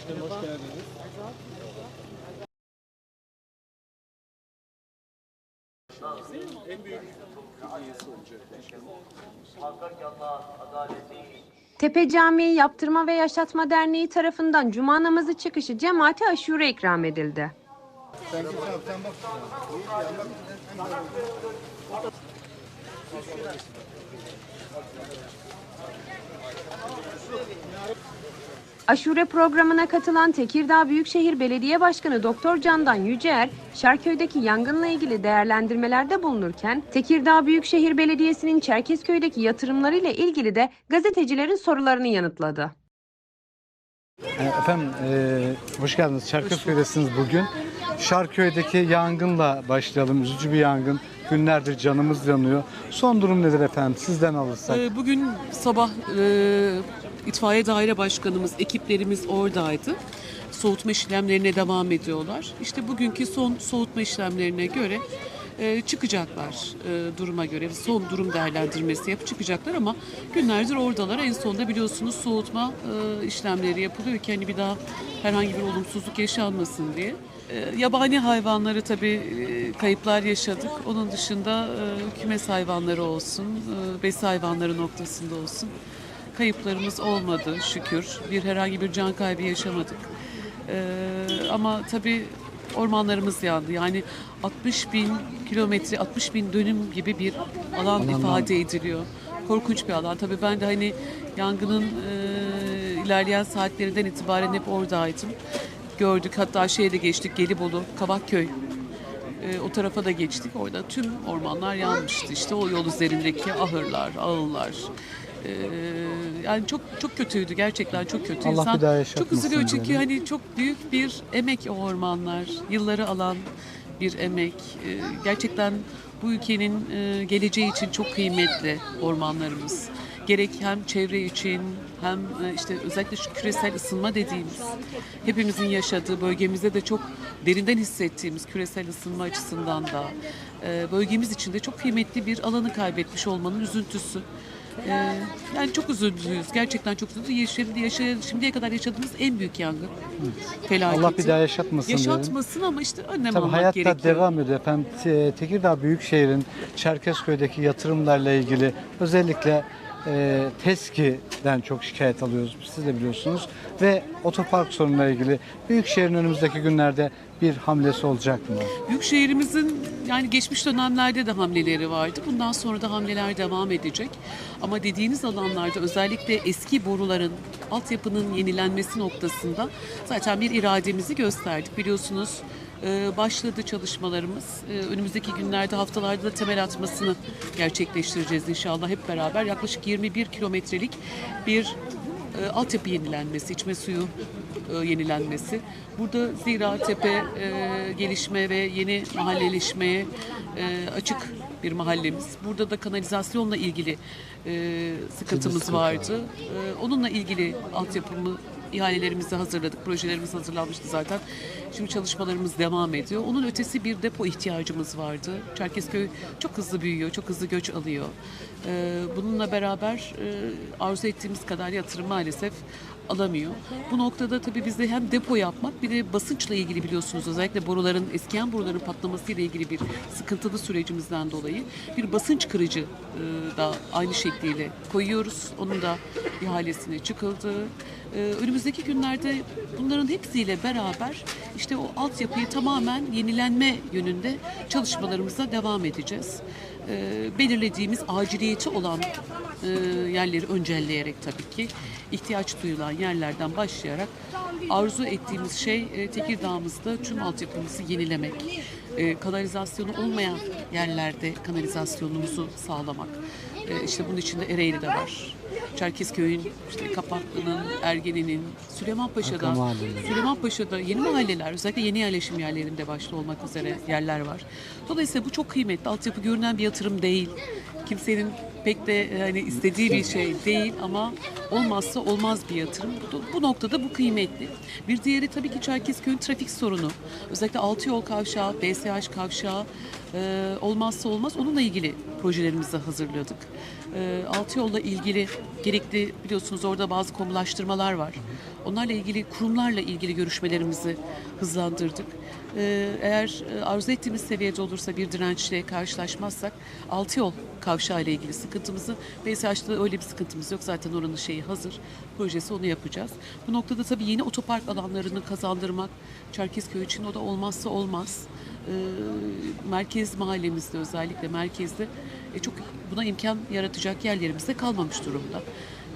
Başkanım hoş geldiniz. En büyük üyesi olacak Tepe Camii Yaptırma ve Yaşatma Derneği tarafından Cuma namazı çıkışı cemaate aşure ikram edildi. Sen git abi sen bak. Aşure programına katılan Tekirdağ Büyükşehir Belediye Başkanı Doktor Candan Yüceer, Şarköy'deki yangınla ilgili değerlendirmelerde bulunurken, Tekirdağ Büyükşehir Belediyesi'nin Çerkezköy'deki yatırımlarıyla ilgili de gazetecilerin sorularını yanıtladı. E, Efendim e, hoş geldiniz. Çerkezköy'desiniz bugün. Şarköy'deki yangınla başlayalım. Üzücü bir yangın. Günlerdir canımız yanıyor. Son durum nedir efendim? Sizden alırsak. Ee, Bugün sabah e, itfaiye daire başkanımız, ekiplerimiz oradaydı. Soğutma işlemlerine devam ediyorlar. İşte bugünkü son soğutma işlemlerine göre e, çıkacaklar e, duruma göre. Son durum değerlendirmesi yapıp çıkacaklar ama günlerdir oradalar. En sonunda biliyorsunuz soğutma e, işlemleri yapılıyor ki hani bir daha herhangi bir olumsuzluk yaşanmasın diye. E, Yabani hayvanları tabii e, kayıplar yaşadık. Onun dışında e, kümes hayvanları olsun, e, besi hayvanları noktasında olsun. Kayıplarımız olmadı şükür. Bir herhangi bir can kaybı yaşamadık. E, ama tabii ormanlarımız yandı. Yani 60 bin kilometre, 60 bin dönüm gibi bir alan ifade ediliyor. Korkunç bir alan. Tabii ben de hani yangının e, ilerleyen saatlerinden itibaren hep oradaydım. Gördük hatta şeye de geçtik Gelibolu, Kabakköy e, o tarafa da geçtik. Orada tüm ormanlar yanmıştı. İşte o yol üzerindeki ahırlar, ağıllar. E, yani çok çok kötüydü gerçekten çok kötü. Allah İnsan bir daha çok üzülüyor çünkü diyelim. hani çok büyük bir emek o ormanlar. Yılları alan bir emek. E, gerçekten bu ülkenin e, geleceği için çok kıymetli ormanlarımız. Gerek hem çevre için hem e, işte özellikle şu küresel ısınma dediğimiz hepimizin yaşadığı bölgemizde de çok derinden hissettiğimiz küresel ısınma açısından da e, bölgemiz için de çok kıymetli bir alanı kaybetmiş olmanın üzüntüsü. E, yani çok üzüntüyüz. Gerçekten çok üzüntüyüz. Şimdi yaşa, şimdiye kadar yaşadığımız en büyük yangın. Felaketi. Allah bir daha yaşatmasın. Yaşatmasın ama işte önlem Tabii almak hayatta gerekiyor. devam ediyor efendim. Te- Tekirdağ Büyükşehir'in Çerkezköy'deki yatırımlarla ilgili özellikle e, TESKİ'den çok şikayet alıyoruz. Siz de biliyorsunuz. Ve otopark sorunuyla ilgili Büyükşehir'in önümüzdeki günlerde bir hamlesi olacak mı? Büyükşehirimizin yani geçmiş dönemlerde de hamleleri vardı. Bundan sonra da hamleler devam edecek. Ama dediğiniz alanlarda özellikle eski boruların altyapının yenilenmesi noktasında zaten bir irademizi gösterdik. Biliyorsunuz başladı çalışmalarımız. E, Önümüzdeki günlerde haftalarda da temel atmasını gerçekleştireceğiz inşallah hep beraber. Yaklaşık 21 kilometrelik bir e, altyapı yenilenmesi, içme suyu e, yenilenmesi. Burada zira tepe e, gelişme ve yeni mahalleleşmeye açık bir mahallemiz. Burada da kanalizasyonla ilgili e, sıkıntımız vardı. E, onunla ilgili altyapımı ihalelerimizi hazırladık. Projelerimiz hazırlanmıştı zaten. Şimdi çalışmalarımız devam ediyor. Onun ötesi bir depo ihtiyacımız vardı. Çerkezköy çok hızlı büyüyor, çok hızlı göç alıyor. Ee, bununla beraber e, arzu ettiğimiz kadar yatırım maalesef alamıyor. Bu noktada tabii bizde hem depo yapmak bir de basınçla ilgili biliyorsunuz özellikle boruların eskiyen boruların patlaması ile ilgili bir sıkıntılı sürecimizden dolayı bir basınç kırıcı e, da aynı şekliyle koyuyoruz. Onun da ihalesine çıkıldı. Ee, önümüzdeki günlerde bunların hepsiyle beraber işte o altyapıyı tamamen yenilenme yönünde çalışmalarımıza devam edeceğiz. Ee, belirlediğimiz aciliyeti olan e, yerleri öncelleyerek tabii ki ihtiyaç duyulan yerlerden başlayarak arzu ettiğimiz şey e, Tekirdağ'ımızda tüm altyapımızı yenilemek. E, kanalizasyonu olmayan yerlerde kanalizasyonumuzu sağlamak. E, işte bunun içinde Ereğli de var. Çerkezköy'ün, işte Kapaklı'nın, Ergeni'nin, Süleymanpaşa'da. Süleymanpaşa'da yeni mahalleler, özellikle yeni yerleşim yerlerinde başta olmak üzere yerler var. Dolayısıyla bu çok kıymetli. Altyapı görünen bir yatırım değil. Kimsenin pek de e, hani istediği bir şey değil ama olmazsa olmaz bir yatırım. Bu, bu noktada bu kıymetli. Bir diğeri tabii ki Çerkezköy'ün trafik sorunu. Özellikle altı yol kavşağı, BSH kavşağı e, olmazsa olmaz. Onunla ilgili projelerimizi hazırladık. E, altı yolla ilgili gerekli biliyorsunuz orada bazı komulaştırmalar var. Onlarla ilgili kurumlarla ilgili görüşmelerimizi hızlandırdık. Ee, eğer e, arzu ettiğimiz seviyede olursa bir dirençle karşılaşmazsak altı yol kavşağı ile ilgili sıkıntımızı BSH'da öyle bir sıkıntımız yok. Zaten oranın şeyi hazır. Projesi onu yapacağız. Bu noktada tabii yeni otopark alanlarını kazandırmak Çerkezköy için o da olmazsa olmaz. Ee, merkez mahallemizde özellikle merkezde e, çok buna imkan yaratacak yerlerimiz de kalmamış durumda.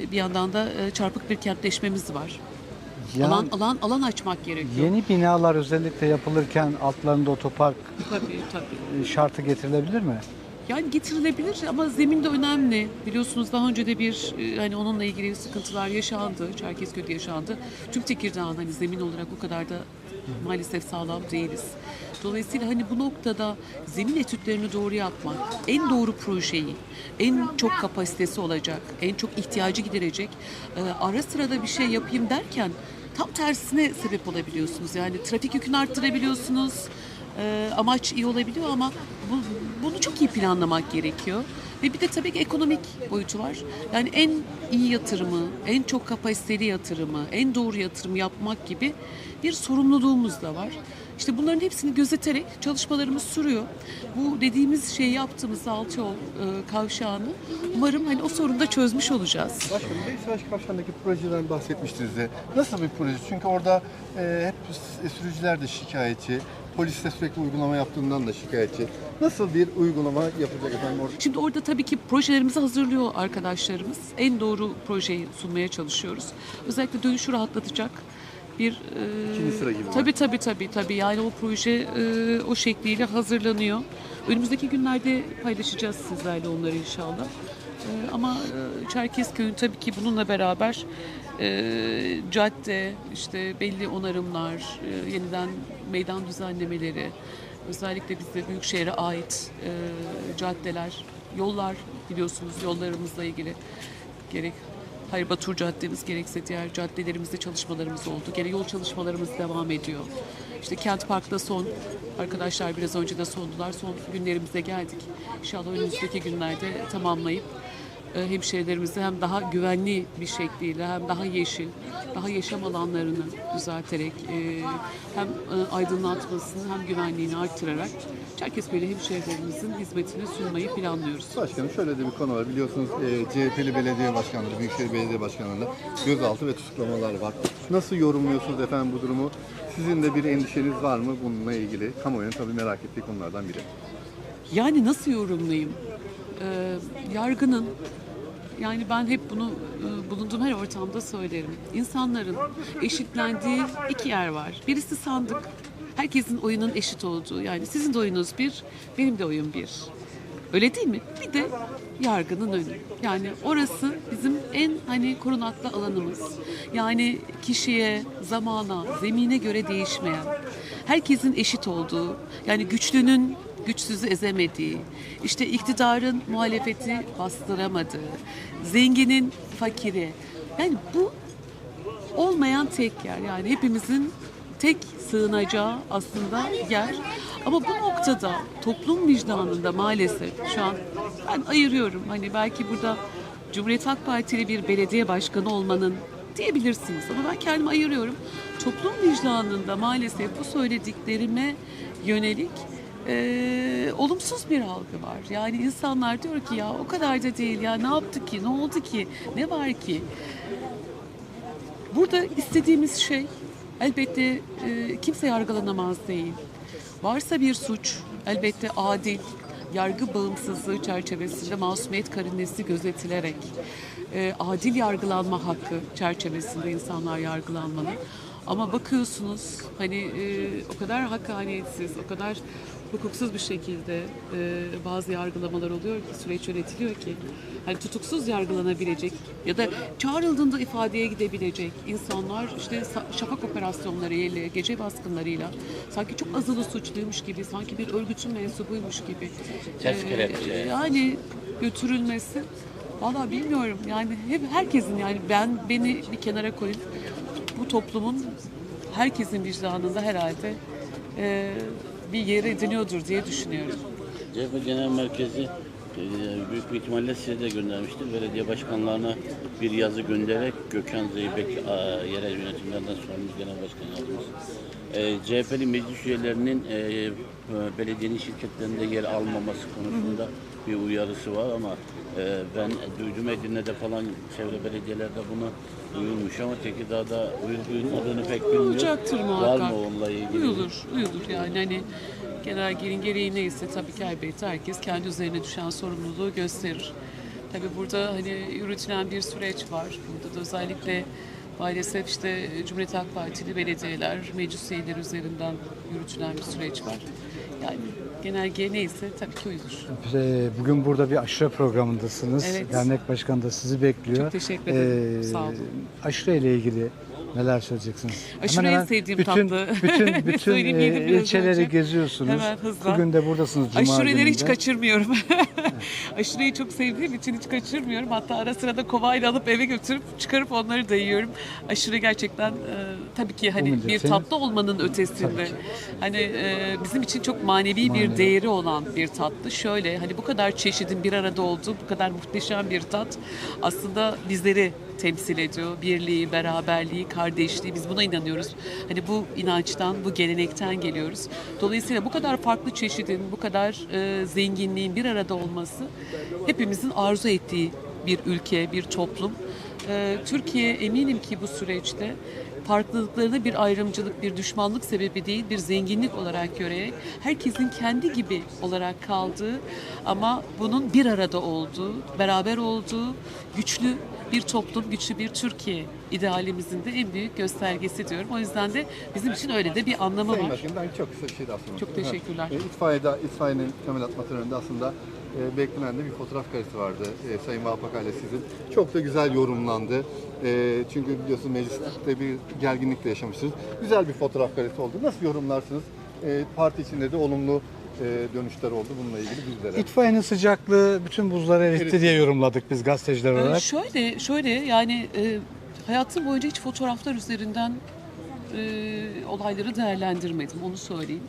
E, bir yandan da e, çarpık bir kentleşmemiz var. Yani Alan alan alan açmak gerekiyor. yeni binalar özellikle yapılırken altlarında otopark Tabii tabii. şartı getirilebilir mi? Yani getirilebilir ama zemin de önemli. Biliyorsunuz daha önce de bir hani onunla ilgili sıkıntılar yaşandı. Çerkezköy'de yaşandı. Tüm Tekirdağ'ın hani zemin olarak o kadar da maalesef sağlam değiliz. Dolayısıyla hani bu noktada zemin etütlerini doğru yapmak, en doğru projeyi, en çok kapasitesi olacak, en çok ihtiyacı giderecek, e, ara sırada bir şey yapayım derken tam tersine sebep olabiliyorsunuz. Yani trafik yükünü arttırabiliyorsunuz. Ee, amaç iyi olabiliyor ama bu, bunu çok iyi planlamak gerekiyor. Ve bir de tabii ki ekonomik boyutu var. Yani en iyi yatırımı, en çok kapasiteli yatırımı, en doğru yatırım yapmak gibi bir sorumluluğumuz da var. İşte bunların hepsini gözeterek çalışmalarımız sürüyor. Bu dediğimiz şeyi yaptığımız altı yol e, kavşağını umarım hani o sorunu da çözmüş olacağız. Başkanım, Beysaç Kavşağı'ndaki projeden bahsetmiştiniz de. Nasıl bir proje? Çünkü orada e, hep s- sürücüler de şikayetçi. Polis de sürekli uygulama yaptığından da şikayetçi. Nasıl bir uygulama yapacak efendim orada? Şimdi orada tabii ki projelerimizi hazırlıyor arkadaşlarımız. En doğru projeyi sunmaya çalışıyoruz. Özellikle dönüşü rahatlatacak bir e, İkinci sıra gibi mi? Tabii tabii tabii tabii. Yani o proje e, o şekliyle hazırlanıyor. Önümüzdeki günlerde paylaşacağız sizlerle onları inşallah. E, ama e, Çerkezköy'ün tabii ki bununla beraber e, cadde, işte belli onarımlar, e, yeniden meydan düzenlemeleri, özellikle bizde Büyükşehir'e ait e, caddeler, yollar biliyorsunuz yollarımızla ilgili gerek Hayır Batur Caddemiz gerekse diğer caddelerimizde çalışmalarımız oldu. Gene yol çalışmalarımız devam ediyor. İşte Kent Park'ta son arkadaşlar biraz önce de sondular. Son günlerimize geldik. İnşallah önümüzdeki günlerde tamamlayıp e, hemşehrilerimizi hem daha güvenli bir şekliyle hem daha yeşil, daha yaşam alanlarını düzelterek e, hem e, aydınlatmasını hem güvenliğini arttırarak Çerkezköy'de hemşehrilerimizin hizmetini sunmayı planlıyoruz. Başkanım şöyle de bir konu var. Biliyorsunuz e, CHP'li belediye başkanları, Büyükşehir Belediye Başkanları'nda gözaltı ve tutuklamalar var. Nasıl yorumluyorsunuz efendim bu durumu? Sizin de bir endişeniz var mı bununla ilgili? Kamuoyunun tabii merak ettiği konulardan biri. Yani nasıl yorumlayayım? Ee, yargının, yani ben hep bunu e, bulunduğum her ortamda söylerim. İnsanların eşitlendiği iki yer var. Birisi sandık. Herkesin oyunun eşit olduğu. Yani sizin de oyunuz bir, benim de oyun bir. Öyle değil mi? Bir de yargının önü. Yani orası bizim en hani korunaklı alanımız. Yani kişiye, zamana, zemine göre değişmeyen, herkesin eşit olduğu, yani güçlünün güçsüzü ezemediği, işte iktidarın muhalefeti bastıramadığı, zenginin fakiri. Yani bu olmayan tek yer. Yani hepimizin tek sığınacağı aslında yer. Ama bu noktada toplum vicdanında maalesef şu an ben ayırıyorum. Hani belki burada Cumhuriyet Halk Partili bir belediye başkanı olmanın diyebilirsiniz ama ben kendimi ayırıyorum. Toplum vicdanında maalesef bu söylediklerime yönelik eee, olumsuz bir algı var. Yani insanlar diyor ki ya o kadar da değil ya ne yaptı ki ne oldu ki ne var ki Burada istediğimiz şey elbette e, kimse yargılanamaz değil. Varsa bir suç elbette adil, yargı bağımsızlığı çerçevesinde masumiyet karinesi gözetilerek e, adil yargılanma hakkı çerçevesinde insanlar yargılanmalı. Ama bakıyorsunuz hani e, o kadar hakaniyetsiz, o kadar hukuksuz bir şekilde e, bazı yargılamalar oluyor ki süreç yönetiliyor ki hani tutuksuz yargılanabilecek ya da çağrıldığında ifadeye gidebilecek insanlar işte şafak operasyonları ile gece baskınlarıyla sanki çok azılı suçluymuş gibi sanki bir örgütün mensubuymuş gibi e, kelepçe. yani götürülmesi Valla bilmiyorum yani hep herkesin yani ben beni bir kenara koyup bu toplumun herkesin vicdanında herhalde e, bir yer ediniyordur diye düşünüyorum. CHP Genel Merkezi Ee, Büyük bir ihtimalle size de göndermiştir. Belediye başkanlarına bir yazı göndererek Gökhan Zeybek yerel yönetimlerden sorumlu genel başkan yardımcısı. Ee, CHP'li meclis üyelerinin e, e, belediyenin şirketlerinde yer almaması konusunda bir uyarısı var ama e, ben duydum Edirne'de falan çevre belediyelerde buna uyulmuş ama Tekirdağ'da uyulup uyulmadığını pek bilmiyorum. Olacaktır Var muhakkak. mı onunla ilgili? Uyulur, uyulur yani hani genelgenin gereği neyse tabii ki elbette herkes kendi üzerine düşen sorumluluğu gösterir. Tabii burada hani yürütülen bir süreç var. Burada da özellikle maalesef işte Cumhuriyet Halk Partili belediyeler, meclis üyeleri üzerinden yürütülen bir süreç var. Yani genelge neyse tabii ki uyulur. Ee, Bugün burada bir aşure programındasınız. Evet. Dernek başkanı da sizi bekliyor. Çok teşekkür ederim. Ee, Sağ olun. Aşure ile ilgili neler söyleyeceksiniz? Hemen en sevdiğim bütün, tatlı. Bütün, bütün Söyleyeyim, e, biraz ilçeleri önce. geziyorsunuz. Hemen hızla. Bugün de buradasınız Cuma Aşureleri hiç gününde. kaçırmıyorum. Aşureyi çok sevdiğim için hiç kaçırmıyorum. Hatta ara sıra da kovayla alıp eve götürüp çıkarıp onları da yiyorum. Aşure gerçekten e, tabii ki hani millet bir senin- tatlı olmanın ötesinde. Hani e, bizim için çok manevi, bir değeri olan bir tatlı. Şöyle hani bu kadar çeşidin bir arada olduğu bu kadar muhteşem bir tat aslında bizleri temsil ediyor. Birliği, beraberliği, kardeşliği biz buna inanıyoruz. Hani bu inançtan, bu gelenekten geliyoruz. Dolayısıyla bu kadar farklı çeşidin, bu kadar e, zenginliğin bir arada olması hepimizin arzu ettiği bir ülke, bir toplum. E, Türkiye eminim ki bu süreçte farklılıklarını bir ayrımcılık, bir düşmanlık sebebi değil, bir zenginlik olarak görerek herkesin kendi gibi olarak kaldığı ama bunun bir arada olduğu, beraber olduğu güçlü bir toplum, güçlü bir Türkiye idealimizin de en büyük göstergesi diyorum. O yüzden de bizim için öyle de bir anlamı Sayın var. Başkanım ben çok kısa bir şey daha sormak Çok teşekkürler. E, İtfaiyede, itfaiyenin temel atma töreninde aslında e, beklenen de bir fotoğraf karesi vardı e, Sayın Vahapaka ile sizin. Çok da güzel yorumlandı. E, çünkü biliyorsunuz mecliste bir gerginlikle yaşamışsınız. Güzel bir fotoğraf karesi oldu. Nasıl yorumlarsınız? E, parti içinde de olumlu dönüşler oldu bununla ilgili bizlere. İtfaiyenin sıcaklığı bütün buzları eritti Eritti. diye yorumladık biz gazeteciler Ee, olarak. şöyle, şöyle yani e, hayatım boyunca hiç fotoğraflar üzerinden e, olayları değerlendirmedim, onu söyleyeyim.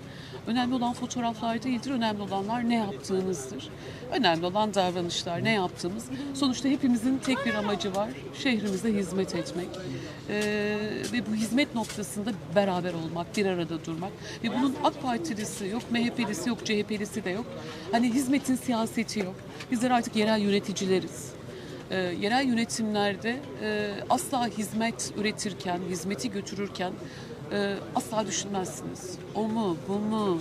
Önemli olan fotoğraflar değildir, önemli olanlar ne yaptığınızdır. Önemli olan davranışlar, ne yaptığımız. Sonuçta hepimizin tek bir amacı var, şehrimize hizmet etmek. E, ve bu hizmet noktasında beraber olmak, bir arada durmak. Ve bunun AK Partilisi yok, MHP'lisi yok, CHP'lisi de yok. Hani hizmetin siyaseti yok. Bizler artık yerel yöneticileriz e, yerel yönetimlerde e, asla hizmet üretirken, hizmeti götürürken e, asla düşünmezsiniz. O mu, bu mu,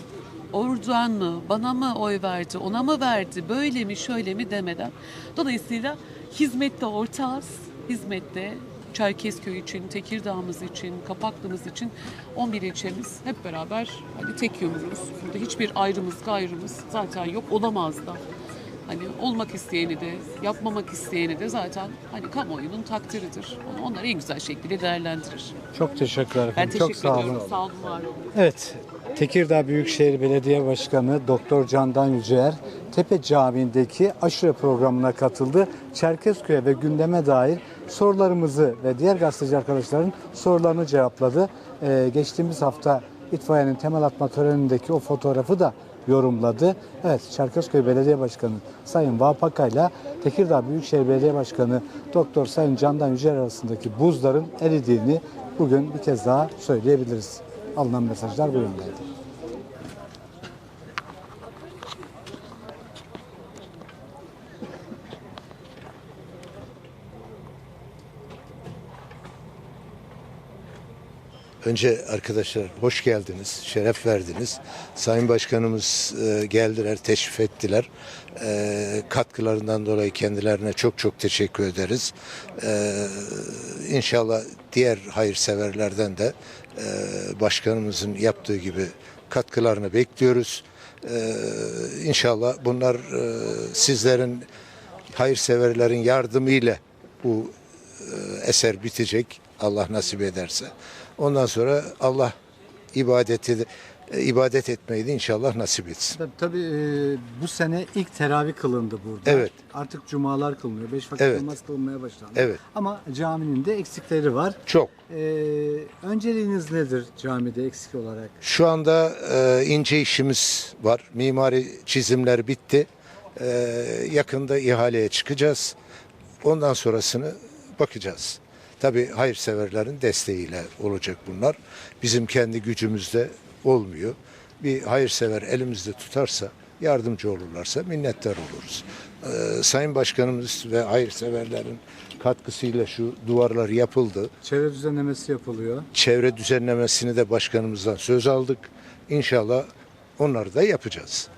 oradan mı, bana mı oy verdi, ona mı verdi, böyle mi, şöyle mi demeden. Dolayısıyla hizmette ortağız, hizmette Çerkezköy için, Tekirdağ'ımız için, Kapaklımız için 11 ilçemiz hep beraber hani tek yumruğuz. Burada hiçbir ayrımız gayrımız zaten yok, olamaz da. Hani olmak isteyeni de, yapmamak isteyeni de zaten hani kamuoyunun takdiridir. Onu onlar en güzel şekilde değerlendirir. Çok teşekkürler Ben efendim. teşekkür Çok sağ ediyorum. olun. Sağ olun, var olun. Evet, Tekirdağ Büyükşehir Belediye Başkanı Doktor Candan Yüceer, Tepe Camii'ndeki aşure programına katıldı. Çerkezköy'e ve gündeme dair sorularımızı ve diğer gazeteci arkadaşların sorularını cevapladı. Ee, geçtiğimiz hafta itfaiyenin temel atma törenindeki o fotoğrafı da yorumladı. Evet, Çerkezköy Belediye Başkanı Sayın Vahapaka ile Tekirdağ Büyükşehir Belediye Başkanı Doktor Sayın Candan Yüceer arasındaki buzların eridiğini bugün bir kez daha söyleyebiliriz. Alınan mesajlar bu yöndeydi. Önce arkadaşlar hoş geldiniz, şeref verdiniz. Sayın Başkanımız e, geldiler, teşrif ettiler. E, katkılarından dolayı kendilerine çok çok teşekkür ederiz. E, inşallah diğer hayırseverlerden de e, başkanımızın yaptığı gibi katkılarını bekliyoruz. E, inşallah bunlar e, sizlerin hayırseverlerin yardımıyla bu e, eser bitecek Allah nasip ederse. Ondan sonra Allah ibadeti de- e, ibadet etmeyi de inşallah nasip etsin. Tabii, tabii e, bu sene ilk teravih kılındı burada. Evet. Artık cumalar kılınıyor. Beş vakit Evet. namaz kılınmaya başlandı. Evet. Ama caminin de eksikleri var. Çok. E, önceliğiniz nedir camide eksik olarak? Şu anda e, ince işimiz var. Mimari çizimler bitti. Ee, yakında ihaleye çıkacağız. Ondan sonrasını bakacağız. Tabii hayırseverlerin desteğiyle olacak bunlar. Bizim kendi gücümüzde olmuyor. Bir hayırsever elimizde tutarsa, yardımcı olurlarsa minnettar oluruz. Ee, Sayın Başkanımız ve hayırseverlerin katkısıyla şu duvarlar yapıldı. Çevre düzenlemesi yapılıyor. Çevre düzenlemesini de başkanımızdan söz aldık. İnşallah onları da yapacağız.